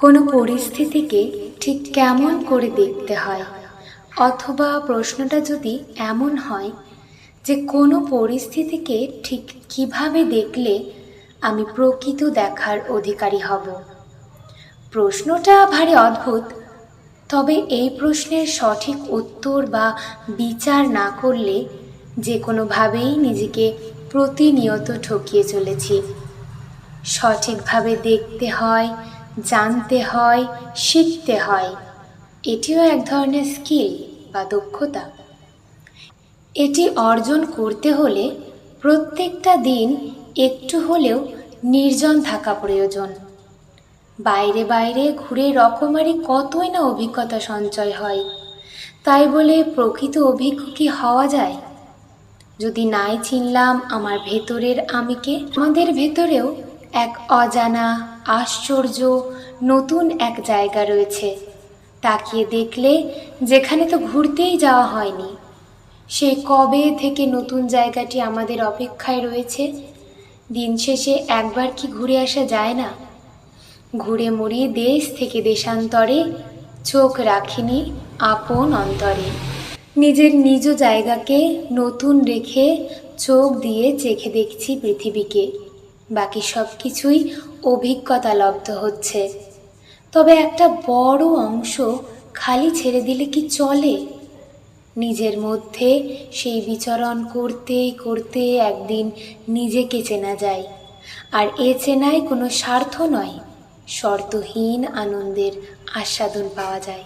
কোনো পরিস্থিতিকে ঠিক কেমন করে দেখতে হয়? অথবা প্রশ্নটা যদি এমন হয় যে কোনো পরিস্থিতিকে ঠিক কীভাবে দেখলে আমি প্রকৃত দেখার অধিকারী হব? প্রশ্নটা ভারী অদ্ভুত। তবে এই প্রশ্নের সঠিক উত্তর বা বিচার না করলে যে কোনোভাবেই নিজেকে প্রতিনিয়ত ঠকিয়ে চলেছি। সঠিকভাবে দেখতে হয় জানতে হয়, শিখতে হয়। এটিও এক ধরনের স্কিল বা দক্ষতা। এটি অর্জন করতে হলে প্রত্যেকটা দিন একটু হলেও নির্জন থাকা প্রয়োজন। বাইরে বাইরে ঘুরে রকমারি কতই না অভিজ্ঞতা সঞ্চয় হয়। তাই বলে প্রকৃত অভিজ্ঞ কি হওয়া যায়? যদি নাই চিনলাম আমার ভেতরের আমিকে, আমাদের ভেতরেও এক অজানা, আশ্চর্য, নতুন এক জায়গা রয়েছে। তাকিয়ে দেখলে যেখানে তো ঘুরতেই যাওয়া হয়নি। সেই কবে থেকে নতুন জায়গাটি আমাদের অপেক্ষায় রয়েছে? দিন শেষে একবার কি ঘুরে আসা যায় না? ঘুরে মুড়িয়ে দেশ থেকে দেশান্তরে চোখ রাখিনি আপন অন্তরে। নিজের নিজ জায়গাকে নতুন রেখে চোখ দিয়ে চেখে দেখছি পৃথিবীকে। বাকি সব কিছুই অভিজ্ঞতা লব্ধ হচ্ছে। তবে একটা বড় অংশ খালি ছেড়ে দিলে কি চলে? নিজের মধ্যে সেই বিচরণ করতে করতে একদিন নিজেকে চেনা যায়। আর এ চেনায় কোনো স্বার্থ নয়, শর্তহীন আনন্দের আস্বাদন পাওয়া যায়।